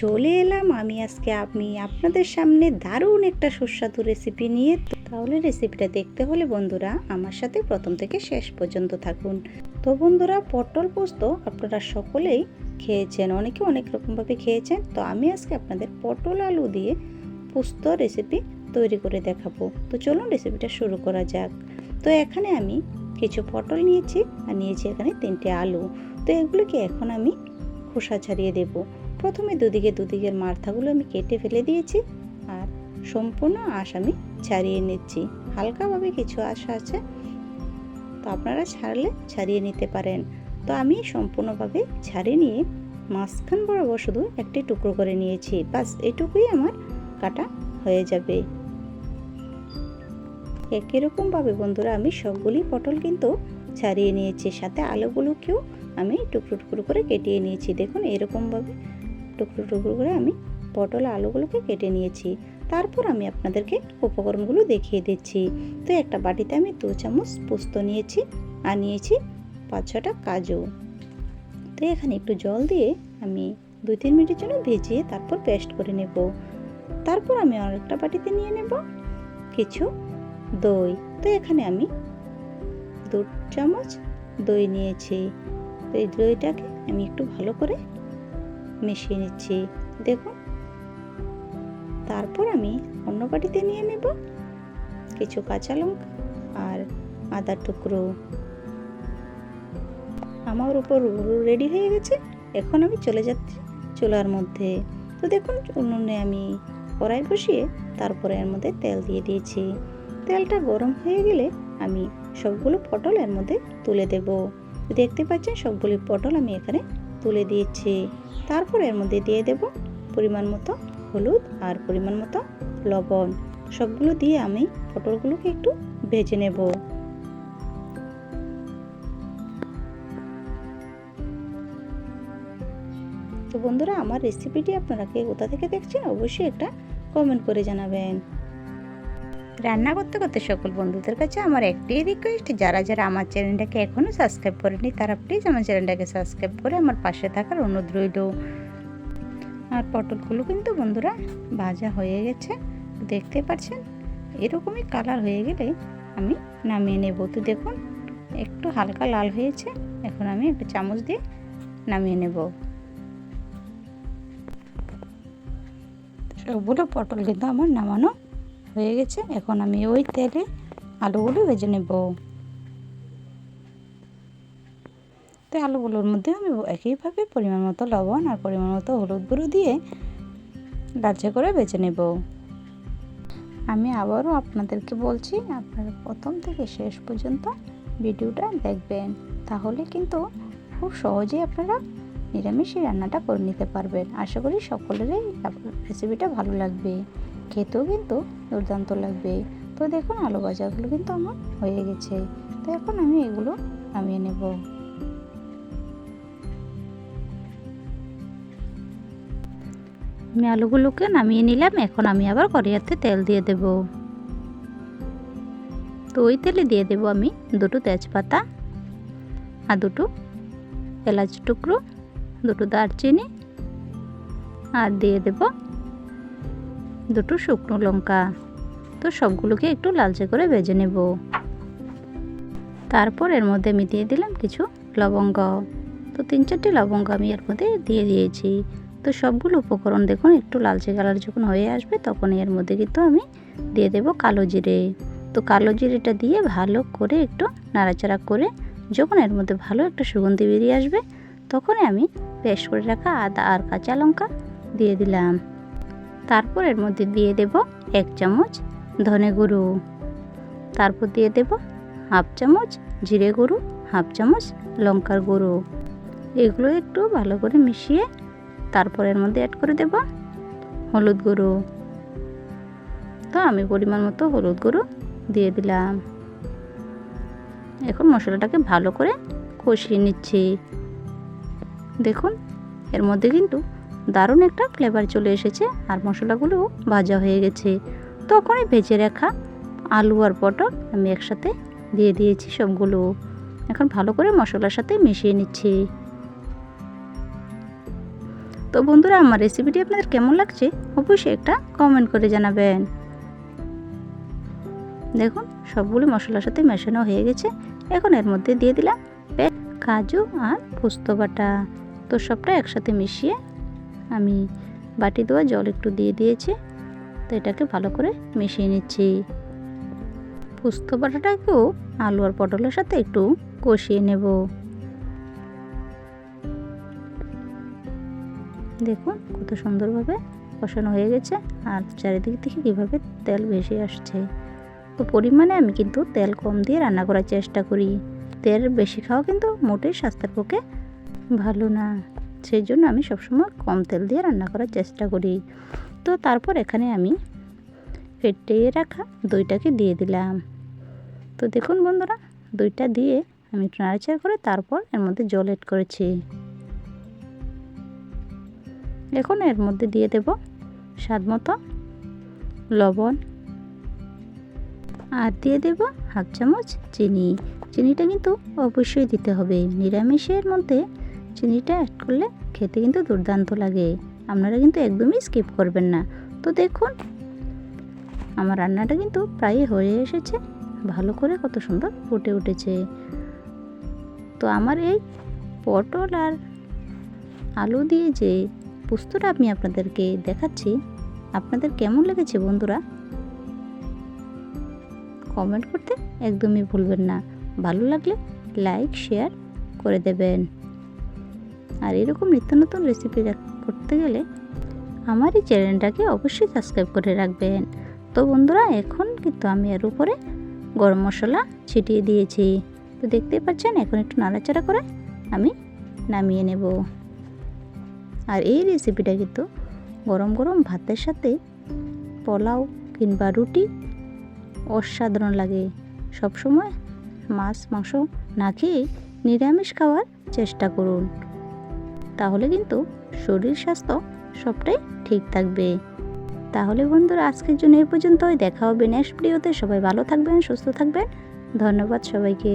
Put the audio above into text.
চলে এলাম। আমি আজকে, আমি আপনাদের সামনে দারুণ একটা সুস্বাদু রেসিপি নিয়ে। তাহলে রেসিপিটা দেখতে হলে বন্ধুরা আমার সাথে প্রথম থেকে শেষ পর্যন্ত থাকুন। তো বন্ধুরা, পটল পোস্ত আপনারা সকলেই খেয়েছেন, অনেকে অনেক রকমভাবে খেয়েছেন। তো আমি আজকে আপনাদের পটল আলু দিয়ে পোস্ত রেসিপি তৈরি করে দেখাবো। তো চলুন রেসিপিটা শুরু করা যাক। তো এখানে আমি কিছু পটল নিয়েছি আর নিয়েছি এখানে তিনটে আলু। তো এগুলোকে এখন আমি খোসা ছাড়িয়ে দেব। প্রথমে দুদিকে দুদিকের মাথাগুলো আমি কেটে ফেলে দিয়েছি আর সম্পূর্ণ আঁশ আমি ছাড়িয়ে নিচ্ছি। হালকাভাবে কিছু আঁশ আছে, তো আপনারা ছাড়লে ছাড়িয়ে নিতে পারেন। তো আমি সম্পূর্ণভাবে ছাড়িয়ে নিয়ে মাঝখান বরাবর শুধু একটি টুকরো করে নিয়েছি। বাস এটুকুই আমার কাটা হয়ে যাবে। একই রকমভাবে বন্ধুরা আমি সবগুলি পটল কিন্তু ছাড়িয়ে নিয়েছি। সাথে আলুগুলোকেও আমি টুকরো টুকরো করে কেটিয়ে নিয়েছি। দেখুন এরকমভাবে টুকরো টুকরো করে আমি পটল আলুগুলোকে কেটে নিয়েছি। তারপর আমি আপনাদেরকে উপকরণগুলো দেখিয়ে দিচ্ছি। তো একটা বাটিতে আমি দু চামচ পোস্ত নিয়েছি আর নিয়েছি পাঁচ ছটা কাজু। তো এখানে একটু জল দিয়ে আমি দুই তিন মিনিটের জন্য ভেজিয়ে তারপর পেস্ট করে নেব। তারপর আমি আরেকটা বাটিতে নিয়ে নেব কিছু দই। তো এখানে আমি দু চামচ দই নিয়েছি। তো এই দইটাকে আমি একটু ভালো করে মিশিয়ে নিচ্ছি। দেখুন। তারপর আমি অন্য বাটিতে নিয়ে নেব কিছু কাঁচা লঙ্কা আর আদার টুকরো। আমার উপর রেডি হয়ে গেছে। এখন আমি চলে যাচ্ছি চুলার মধ্যে। তো দেখুন, উনুনে আমি কড়াই বসিয়ে তারপরে এর মধ্যে তেল দিয়ে দিয়েছি। তেলটা গরম হয়ে গেলে আমি সবগুলো পটল এর মধ্যে তুলে দেব। দেখতে পাচ্ছেন, সবগুলি পটল আমি এখানে তুলে দিয়েছি। তারপর এর মধ্যে দিয়ে দেব পরিমাণ মতো হলুদ আর পরিমাণ মতো লবণ। সবগুলো দিয়ে আমি পটলগুলোকে একটু ভেজে নেব। তো বন্ধুরা, আমার রেসিপিটি আপনারা কে কোথা থেকে দেখছেন, অবশ্যই একটা কমেন্ট করে জানাবেন। রান্না করতে করতে সকল বন্ধুদের কাছে আমার একটাই রিকোয়েস্ট যারা যারা আমার চ্যানেলটাকে এখনও সাবস্ক্রাইব করেনি তারা প্লিজ আমার চ্যানেলটাকে সাবস্ক্রাইব করে আমার পাশে থাকার অনুরোধ রইল। আর পটলগুলো কিন্তু বন্ধুরা ভাজা হয়ে গেছে, দেখতে পাচ্ছেন? এরকমই কালার হয়ে গেলে আমি নামিয়ে নেব। তো দেখুন, একটু হালকা লাল হয়েছে, এখন আমি একটা চামচ দিয়ে নামিয়ে নেব। সবগুলো পটল কিন্তু আমার নামানো হয়ে গেছে। এখন আমি ওই তেলে আলুগুলো ভেজে নেব। তো আলুগুলোর মধ্যে আমি একইভাবে পরিমাণ মতো লবণ আর পরিমাণ মতো হলুদ গুঁড়ো দিয়ে লালচে করে বেছে নেব। আমি আবারও আপনাদেরকে বলছি, আপনারা প্রথম থেকে শেষ পর্যন্ত ভিডিওটা দেখবেন। তাহলে কিন্তু খুব সহজেই আপনারা নিরামিষই রান্নাটা করে নিতে পারবেন। আশা করি সকলেরই রেসিপিটা ভালো লাগবে। খেতেও কিন্তু দুর্দান্ত লাগবে। তো দেখুন, আলু ভাজাগুলো কিন্তু আমার হয়ে গেছে। তো এখন আমি এগুলো নামিয়ে নেব। আমি আলুগুলোকে নামিয়ে নিলাম। এখন আমি আবার কড়াইয়াতে তেল দিয়ে দেব। তো ওই তেলে দিয়ে দেব আমি দুটো তেজপাতা আর দুটো এলাচ টুকরো, দুটো দারচিনি আর দিয়ে দেব দুটো শুকনো লঙ্কা। তো সবগুলোকে একটু লালচে করে ভেজে নেব। তারপর এর মধ্যে আমি দিয়ে দিলাম কিছু লবঙ্গ। তো তিন চারটে লবঙ্গ আমি এর মধ্যে দিয়ে দিয়েছি। তো সবগুলো উপকরণ দেখুন একটু লালচে কালার যখন হয়ে আসবে তখন এর মধ্যে কিন্তু আমি দিয়ে দেব কালো জিরে। তো কালো জিরেটা দিয়ে ভালো করে একটু নাড়াচাড়া করে যখন এর মধ্যে ভালো একটা সুগন্ধি বেরিয়ে আসবে তখনই আমি পেস্ট করে রাখা আদা আর কাঁচা লঙ্কা দিয়ে দিলাম। তারপর এর মধ্যে দিয়ে দেব এক চামচ ধনে গুঁড়ো। তারপর দিয়ে দেব হাফ চামচ জিরে গুঁড়ো, হাফ চামচ লঙ্কার গুঁড়ো। এগুলো একটু ভালো করে মিশিয়ে তারপর এর মধ্যে অ্যাড করে দেব হলুদ গুঁড়ো। তো আমি পরিমাণ মতো হলুদ গুঁড়ো দিয়ে দিলাম। এখন মশলাটাকে ভালো করে কষিয়ে নিচ্ছি। দেখুন, এর মধ্যে কিন্তু দারুণ একটা ফ্লেভার চলে এসেছে আর মশলাগুলোও ভাজা হয়ে গেছে। তখনই ভেজে রাখা আলু আর পটল আমি একসাথে দিয়ে দিয়েছি সবগুলো। এখন ভালো করে মশলার সাথে মিশিয়ে নিচ্ছি। তো বন্ধুরা, আমার রেসিপিটি আপনাদের কেমন লাগছে অবশ্যই একটা কমেন্ট করে জানাবেন। দেখুন, সবগুলো মশলার সাথে মেশানো হয়ে গেছে। এখন এর মধ্যে দিয়ে দিলাম কাজু আর পোস্ত বাটা। তো সবটা একসাথে মিশিয়ে আমি বাটি দেওয়া জল একটু দিয়ে দিয়েছি, তো এটাকে ভালো করে মিশিয়ে নিচ্ছি। পোস্ত বাটাটাকেও আলু আর পটলের সাথে একটু কষিয়ে নেব। দেখুন কত সুন্দরভাবে কষানো হয়ে গেছে আর চারিদিক থেকে কীভাবে তেল ভেসে আসছে। তো পরিমাণে আমি কিন্তু তেল কম দিয়ে রান্না করার চেষ্টা করি। তেল বেশি খাওয়া কিন্তু মোটেই স্বাস্থ্যের পক্ষে ভালো না। সেই জন্য আমি সবসময় কম তেল দিয়ে রান্না করার চেষ্টা করি। তো তারপর এখানে আমি ফেটিয়ে রাখা দইটাকে দিয়ে দিলাম। তো দেখুন বন্ধুরা, দইটা দিয়ে আমি একটু নাড়াচাড়া করে তারপর এর মধ্যে জল এড করেছি। এখন এর মধ্যে দিয়ে দেব স্বাদ মতো লবণ। আর দিয়ে দেব হাফ চামচ চিনি। চিনিটা কিন্তু অবশ্যই দিতে হবে। নিরামিষের মধ্যে চিনিটা অ্যাড করলে খেতে কিন্তু দুর্দান্ত লাগে। আপনারা কিন্তু একদমই স্কিপ করবেন না। তো দেখুন, আমার রান্নাটা কিন্তু প্রায় হয়ে এসেছে। ভালো করে কত সুন্দর ফুটে উঠেছে। তো আমার এই পটল আর আলু দিয়ে যে পোস্তটা আমি আপনাদেরকে দেখাচ্ছি, আপনাদের কেমন লেগেছে বন্ধুরা? কমেন্ট করতে একদমই ভুলবেন না। ভালো লাগলে লাইক শেয়ার করে দেবেন। আর এরকম নিত্য নতুন রেসিপি করতে গেলে আমার এই চ্যানেলটাকে অবশ্যই সাবস্ক্রাইব করে রাখবেন। তো বন্ধুরা, এখন কিন্তু আমি এর উপরে গরম মশলা ছিটিয়ে দিয়েছি। তো দেখতেই পাচ্ছেন, এখন একটু নাড়াচাড়া করে আমি নামিয়ে নেব। আর এই রেসিপিটা কিন্তু গরম গরম ভাতের সাথে পোলাও কিংবা রুটি অসাধারণ লাগে। সবসময় মাছ, মাংস না খেয়ে নিরামিষ খাওয়ার চেষ্টা করুন। তাহলে কিন্তু শরীর স্বাস্থ্য সবটাই ঠিক থাকবে। তাহলে বন্ধুরা, আজকের জন্য এই পর্যন্তই। দেখা হবে নেক্সট ভিডিওতে সবাই ভালো থাকবেন, সুস্থ থাকবেন। ধন্যবাদ সবাইকে।